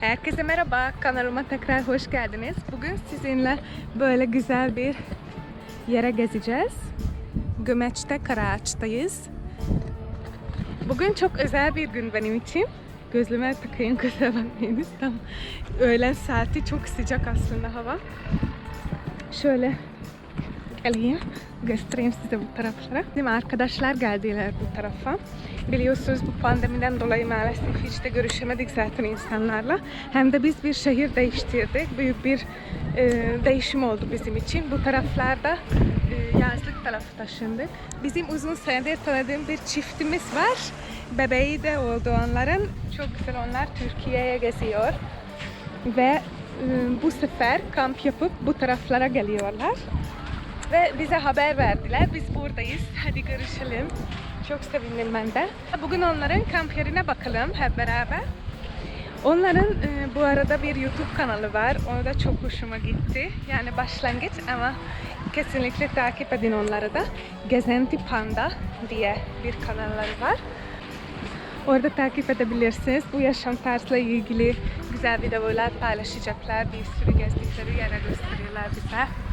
Herkese merhaba, kanalıma tekrar hoş geldiniz. Bugün sizinle böyle güzel bir yere gezeceğiz. Gömeç'te Karaağaç'tayız. Bugün çok özel bir gün benim için. Gözlüğüme takayım kusura bakmayınız. Tam öğlen saati çok sıcak aslında hava. Şöyle geleyim, göstereyim size bu taraflara. Mi? Arkadaşlar geldiler bu tarafa. Biliyorsunuz bu pandemiden dolayı maalesef hiç de görüşemedik zaten insanlarla. Hem de biz bir şehir değiştirdik. Büyük bir e, değişim oldu bizim için. Bu taraflarda e, yazlık tarafı taşındık. Bizim uzun senedir tanıdığım bir çiftimiz var. Bebeği de oldu onların. Çok güzel onlar Türkiye'ye geziyor. Ve e, bu sefer kamp yapıp bu taraflara geliyorlar. Ve bize haber verdiler. Biz buradayız. Hadi görüşelim. Çok sevindim ben de. Bugün onların kamp yerine bakalım hep beraber. Onların e, bu arada bir YouTube kanalı var. Onu da çok hoşuma gitti. Yani başlangıç ama kesinlikle takip edin onları da. Gezenti Panda diye bir kanalları var. Orada takip edebilirsiniz. Bu yaşam tarzıyla ilgili güzel videolar paylaşacaklar. Bir sürü gezdikleri yere gösteriyorlar bize.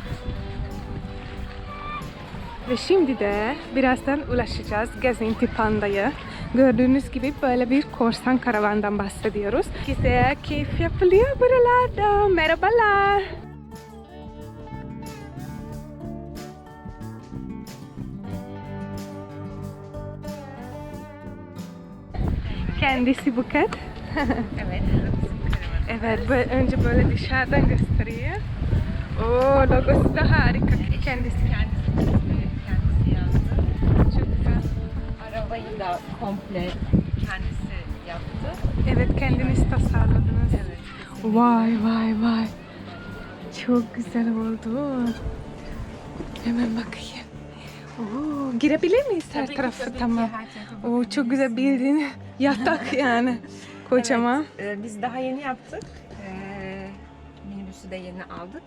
Ve şimdi de birazdan ulaşacağız Gezinti Panda'yı. Gördüğünüz gibi böyle bir korsan karavandan bahsediyoruz. Güzel keyif yapılıyor buralarda. Merhabalar. Kendisi Buket. Evet, Evet, önce böyle dışarıdan gösteriyor. Oo, logosu da harika. Kendisi Da komple kendisi yaptı. Evet, kendiniz tasarladınız. Evet. Vay vay vay. Çok güzel oldu. Hemen bakayım. Oo, girebilir miyiz her Tabii ki, tarafı? tabii ki, tamam. tarafa Oo, çok güzel bildiğin yatak yani. Kocaman. Evet, e, biz daha yeni yaptık. E, minibüsü de yeni aldık.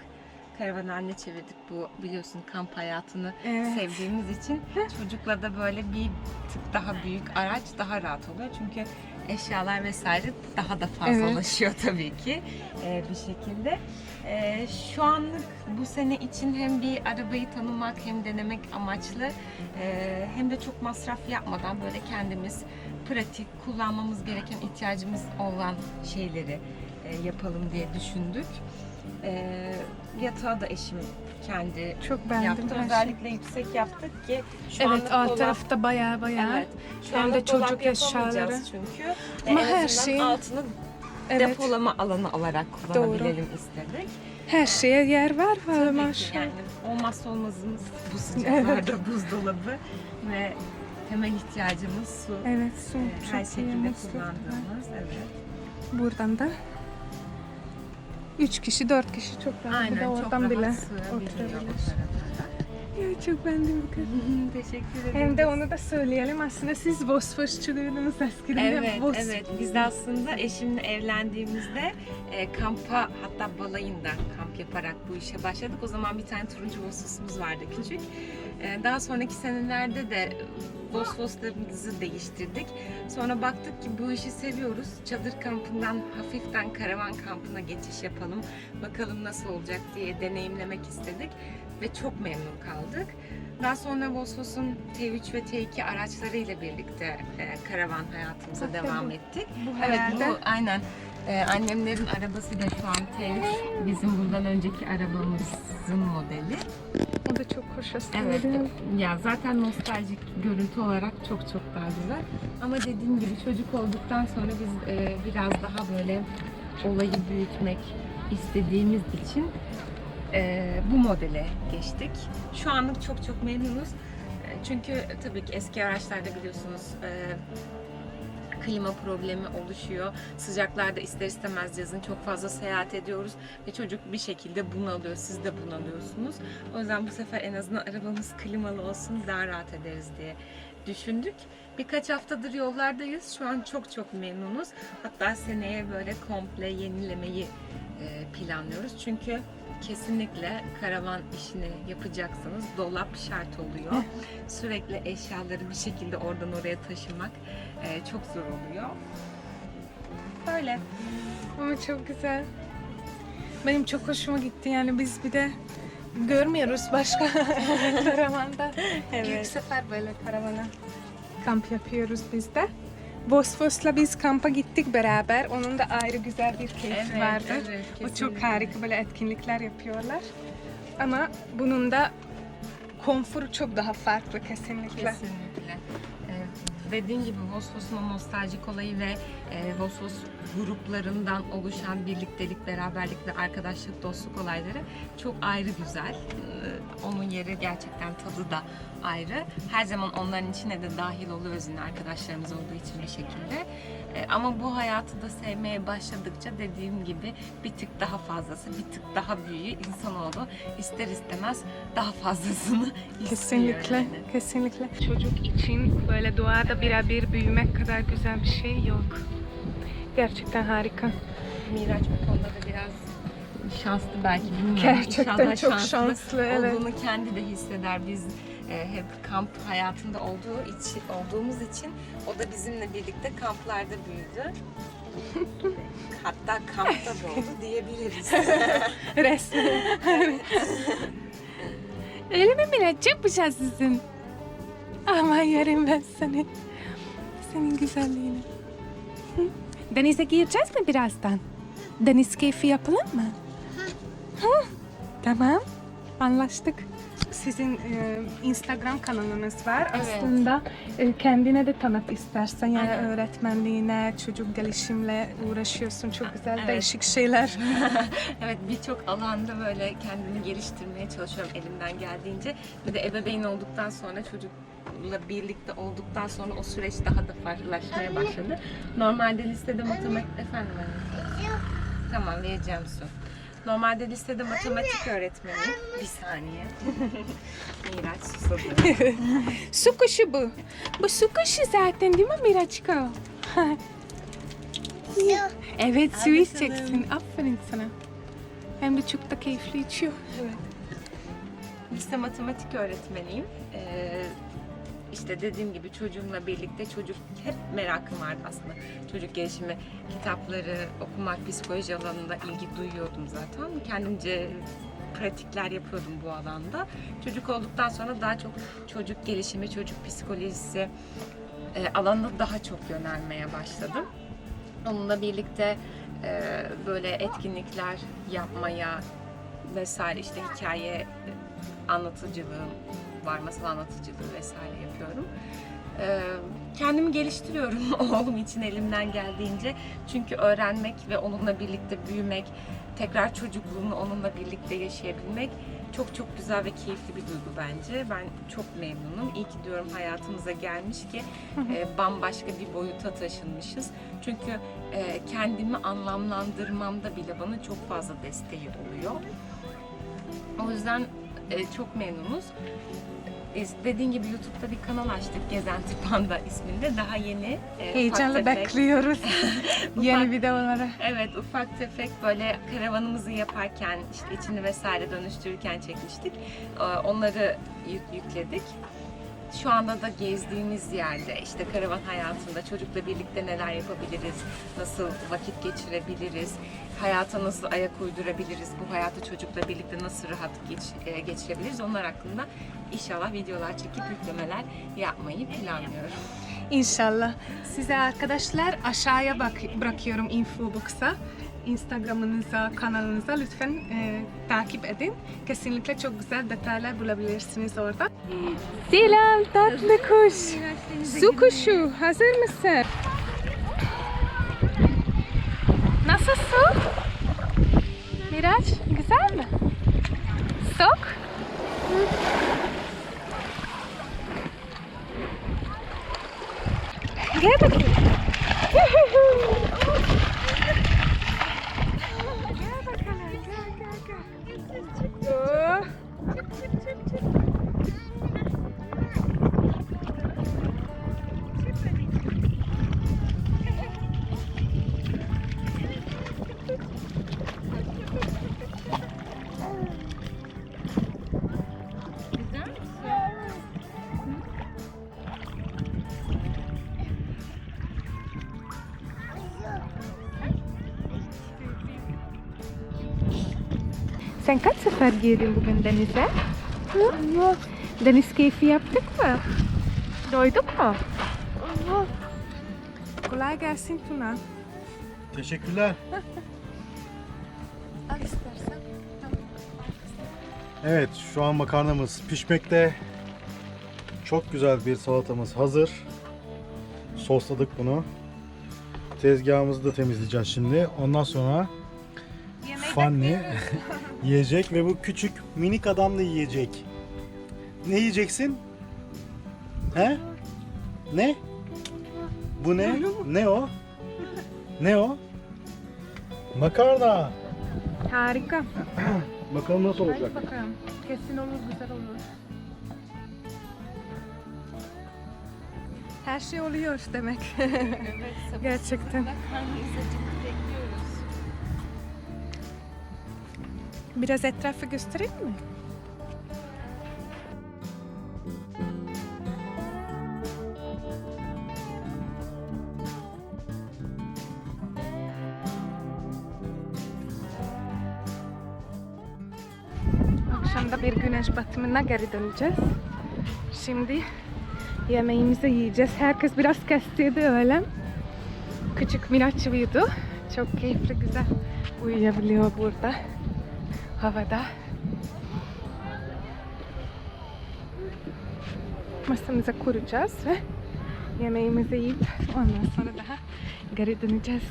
Karavan haline çevirdik bu biliyorsun kamp hayatını Evet. sevdiğimiz için. Çocukla da böyle bir tık daha büyük araç daha rahat oluyor. Çünkü eşyalar vesaire daha da fazlalaşıyor tabii ki e, bir şekilde. E, şu anlık bu sene için hem bir arabayı tanımak hem denemek amaçlı e, hem de çok masraf yapmadan böyle kendimiz pratik kullanmamız gereken ihtiyacımız olan şeyleri e, yapalım diye düşündük. E, yatağı da eşim kendi Çok beğendim yaptı. her şeyi. Özellikle yüksek yaptık ki şu Evet, anlık alt dolap- tarafta bayağı bayağı. Evet. Şu Hem anda de çocuk dolap yapamayacağız eşyaları. çünkü. Ama en her azından şeyin- altını Evet. depolama alanı olarak kullanabilelim istedik. Her şeye yer var var Tabii ki maşallah. yani olmazsa olmazımız bu sıcaklarda buzdolabı ve temel ihtiyacımız su. Evet, su Ee, çok Her iyi, şekilde musluk. kullandığımız. Evet. Buradan da 3 kişi, 4 kişi çok rahat. Bir de oradan bile oturabilir. Ya, çok beğendim bu kadar. Teşekkür ederim. Hem de onu da söyleyelim aslında siz Bosforççuluydunuz eskiden. Evet, Bos- evet. Biz de aslında eşimle evlendiğimizde e, kampa hatta balayında kamp yaparak bu işe başladık. O zaman bir tane turuncu vosvosumuz vardı küçük. E, daha sonraki senelerde de vosvoslarımızı değiştirdik. Sonra baktık ki bu işi seviyoruz. Çadır kampından hafiften karavan kampına geçiş yapalım. Bakalım nasıl olacak diye deneyimlemek istedik ve çok memnun kaldık. Daha sonra Vosvos'un T3 ve T2 araçlarıyla birlikte e, karavan hayatımıza Tabii, devam tabii. ettik. Bu Evet bu aynen. Ee, annemlerin arabası da şu an T3. Bizim bundan önceki arabamızın modeli. o da çok hoş aslında. Evet. Ya zaten nostaljik görüntü olarak çok çok daha güzel. Ama dediğim gibi çocuk olduktan sonra biz e, biraz daha böyle olayı büyütmek istediğimiz için e, bu modele geçtik. Şu anlık çok çok memnunuz. E, Çünkü tabii ki eski araçlarda biliyorsunuz e, klima problemi oluşuyor. Sıcaklarda ister istemez yazın çok fazla seyahat ediyoruz ve çocuk bir şekilde bunalıyor. Siz de bunalıyorsunuz. O yüzden bu sefer en azından arabamız klimalı olsun daha rahat ederiz diye düşündük. Birkaç haftadır yollardayız. Şu an çok çok memnunuz. Hatta seneye böyle komple yenilemeyi planlıyoruz. Çünkü kesinlikle karavan işini yapacaksanız dolap şart oluyor. Sürekli eşyaları bir şekilde oradan oraya taşımak e, çok zor oluyor. Böyle. Ama çok güzel. Benim çok hoşuma gitti yani biz bir de görmüyoruz başka karavanda. İlk sefer böyle karavana kamp yapıyoruz biz de. Bosfos'la biz kampa gittik beraber. Onun da ayrı güzel bir keyfi vardı. evet, o çok harika böyle etkinlikler yapıyorlar. Ama bunun da konforu çok daha farklı kesinlikle. Kesinlikle. Ee, dediğin gibi Vosvos'un o nostaljik olayı ve e, Vosvos gruplarından oluşan birliktelik, beraberlik ve arkadaşlık, dostluk olayları çok ayrı güzel. Ee, onun yeri gerçekten tadı da ayrı. Her zaman onların içine de dahil oluyoruz yine arkadaşlarımız olduğu için bir şekilde. Ee, ama bu hayatı da sevmeye başladıkça dediğim gibi bir tık daha fazlası, bir tık daha büyüğü insanoğlu ister istemez daha fazlasını. Kesinlikle, yani. kesinlikle. Çocuk için böyle doğada birebir büyümek kadar güzel bir şey yok. Gerçekten harika. Miraç bu konuda da biraz şanslı belki bilmiyorum. Gerçekten İnşallah çok şanslı, evet. Olduğunu kendi de hisseder. Biz e, hep kamp hayatında olduğu için olduğumuz için o da bizimle birlikte kamplarda büyüdü. Hatta kampta doğdu diyebiliriz. Resmen. Öyle mi Miraç? Yapacağız sizin. Aman yerim ben seni. Senin güzelliğini. Denize gireceğiz mi birazdan? Deniz keyfi yapalım mı? Hı? Tamam. Anlaştık. Sizin e, Instagram kanalınız var. Evet. Aslında e, kendine de tanıt istersen. Yani Aynen. öğretmenliğine, çocuk gelişimle uğraşıyorsun. Çok güzel Evet. değişik şeyler. evet birçok alanda böyle kendimi geliştirmeye çalışıyorum elimden geldiğince. Bir de ebeveyn olduktan sonra çocukla birlikte olduktan sonra o süreç daha da farklılaşmaya başladı. Normalde listede matematik... Efendim? Tamam vereceğim su. Normalde listede matematik öğretmeniyim. Bir saniye. Miraç susadı. Su kuşu bu. Bu su kuşu zaten değil mi Miraçko? evet su içeceksin. Aferin sana. Hem de çok da keyifli içiyor. Lise matematik öğretmeniyim. Ee, işte dediğim gibi çocuğumla birlikte çocuk hep merakım vardı aslında. Çocuk gelişimi kitapları okumak, psikoloji alanında ilgi duyuyordum zaten. Kendimce pratikler yapıyordum bu alanda. Çocuk olduktan sonra daha çok çocuk gelişimi, çocuk psikolojisi e, alanına daha çok yönelmeye başladım. Onunla birlikte e, böyle etkinlikler yapmaya vesaire işte hikaye anlatıcılığım var, masal anlatıcılığı vesaire yapıyorum. Ee, kendimi geliştiriyorum oğlum için elimden geldiğince. Çünkü öğrenmek ve onunla birlikte büyümek, tekrar çocukluğunu onunla birlikte yaşayabilmek çok çok güzel ve keyifli bir duygu bence. Ben çok memnunum. İyi ki diyorum hayatımıza gelmiş ki e, bambaşka bir boyuta taşınmışız. Çünkü e, kendimi anlamlandırmamda bile bana çok fazla desteği oluyor. O yüzden e, çok memnunuz. Biz dediğin gibi YouTube'da bir kanal açtık Gezenti Panda isminde. Daha yeni. e, Heyecanla tefek- bekliyoruz yeni videoları. Evet ufak tefek böyle karavanımızı yaparken işte içini vesaire dönüştürürken çekmiştik. Ee, Onları yük- yükledik. Şu anda da gezdiğimiz yerde işte karavan hayatında çocukla birlikte neler yapabiliriz, nasıl vakit geçirebiliriz, hayata nasıl ayak uydurabiliriz, bu hayatı çocukla birlikte nasıl rahat geç- e, geçirebiliriz onlar hakkında inşallah videolar çekip yüklemeler yapmayı planlıyorum. İnşallah. Size arkadaşlar aşağıya bak bırakıyorum info box'a. Instagram'ınıza, kanalınıza lütfen e, takip edin. Kesinlikle çok güzel detaylar bulabilirsiniz orada. Selam tatlı kuş. Su kuşu hazır mısın? Nasıl su? Miraç güzel mi? Sok. Gel bakayım. Sen kaç sefer girdin bugün denize? Hı? Deniz keyfi yaptık mı? Doyduk mu? Kolay gelsin Tuna. Teşekkürler. Al istersen. Evet şu an makarnamız pişmekte. Çok güzel bir salatamız hazır. Sosladık bunu. Tezgahımızı da temizleyeceğiz şimdi. Ondan sonra Fanny yiyecek ve bu küçük minik adam da yiyecek. Ne yiyeceksin? He? Ne? Bu ne? Ne o? Ne o? Makarna. Harika. Bakalım nasıl olacak. Hadi bakalım. Kesin olur, güzel olur. Her şey oluyor demek. Gerçekten. Biraz etrafı göstereyim mi? Akşamda bir güneş batımına geri döneceğiz. Şimdi yemeğimizi yiyeceğiz. Herkes biraz kestirdi öyle. Küçük Miraç uyudu. Çok keyifli, güzel uyuyabiliyor burada. Havada. Masamıza kuracağız ve yemeğimizi yiyip ondan sonra daha geri döneceğiz.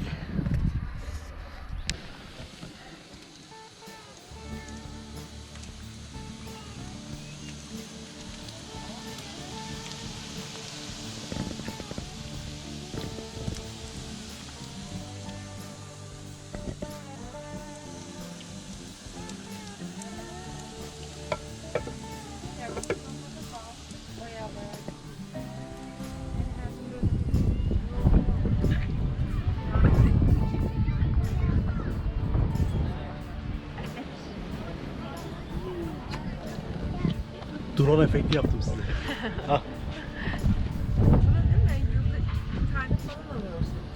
Drone efekti yaptım size. Ah,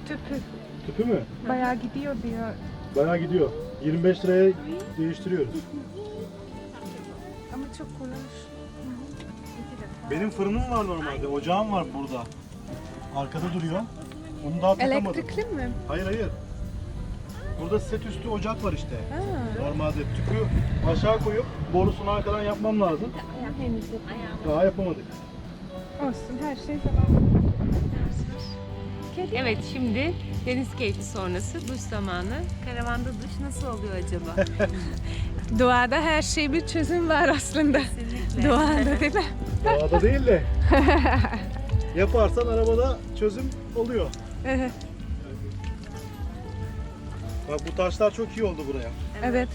Tüpü tüpü mü? bayağı gidiyor diyor. Bayağı gidiyor. 25 liraya değiştiriyoruz. Ama çok kullanış. Benim fırınım var normalde. Ocağım var burada. Arkada duruyor. Onu daha takamadım. Elektrikli mi? Hayır hayır. Burada set üstü ocak var işte. Ha. Normalde tüpü aşağı koyup borusunu arkadan yapmam lazım. Daha yapamadık. Olsun her şey zaman. Evet şimdi deniz keyfi sonrası duş zamanı. Karavanda duş nasıl oluyor acaba? Doğada her şey bir çözüm var aslında. Kesinlikle. Doğada değil mi? Doğada değil de. Yaparsan arabada çözüm oluyor. Bak bu taşlar çok iyi oldu buraya. evet.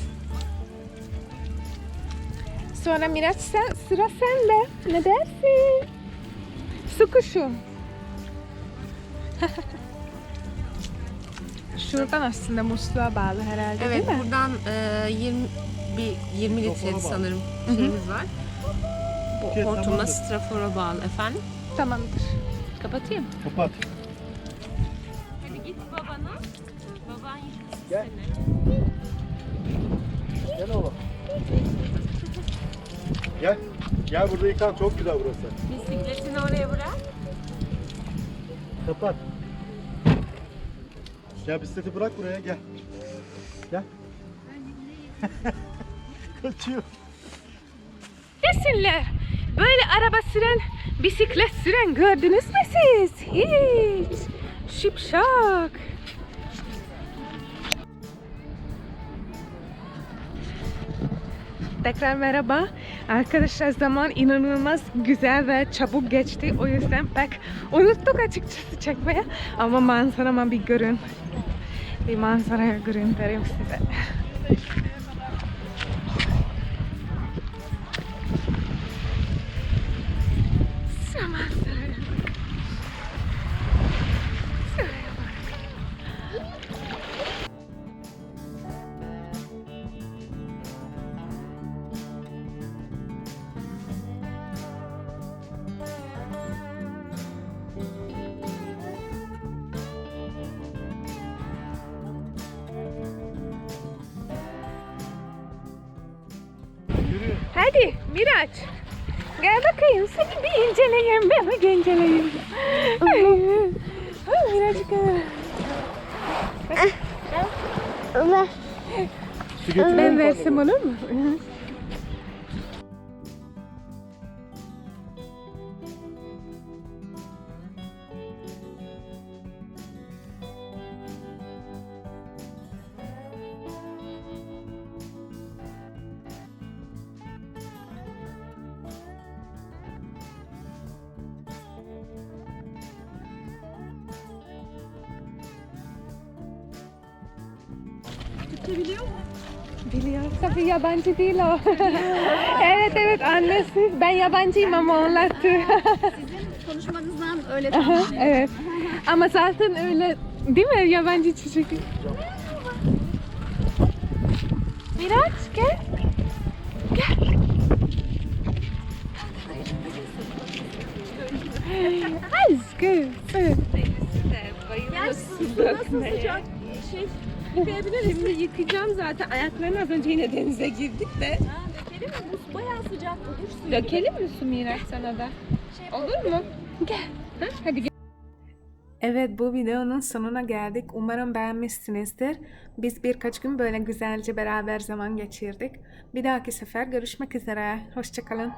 Sonra Miraç sen, sıra sende. Ne dersin? Su kuşu. Şuradan aslında musluğa bağlı herhalde Evet değil mi? buradan e, 20 bir 20 litre bağlı. sanırım şeyimiz var. Bu Okey, hortumla tamamdır. strafora bağlı efendim. Tamamdır. Kapatayım. Kapat. Gel. Gel oğlum. Gel. Gel burada yıkan. Çok güzel burası. Bisikletini oraya bırak. Kapat. Gel bisikleti bırak buraya gel. Gel. Kaçıyor. Desinler. Böyle araba süren, bisiklet süren gördünüz mü siz? Hiç. Şipşak. Tekrar merhaba. Arkadaşlar zaman inanılmaz güzel ve çabuk geçti. O yüzden pek unuttuk açıkçası çekmeye. Ama manzarama bir görün. Bir manzaraya görün derim size. Gel bakayım seni bir inceleyeyim. Ben bir inceleyeyim. Ay, ay, Miraç gel. Su getiriyor Ben mu mu? Biliyor. Tabii yabancı değil o. evet evet annesi. Ben yabancıyım ama onlar Türk. Konuşmanızdan öyle tamam. evet. Ama zaten öyle değil mi yabancı çocuk? Miraç gel. Gel. Aşkım. Nasıl sıcak şey yıkayabiliriz. Şimdi yıkayacağım zaten. Ayaklarını az önce yine denize girdik de. Ha, dökelim mi? Buz bayağı sıcak. Duş suyu. Dökelim mi su Miraç sana da? Olur mu? Gel. Hadi gel. Evet bu videonun sonuna geldik. Umarım beğenmişsinizdir. Biz birkaç gün böyle güzelce beraber zaman geçirdik. Bir dahaki sefer görüşmek üzere. Hoşçakalın.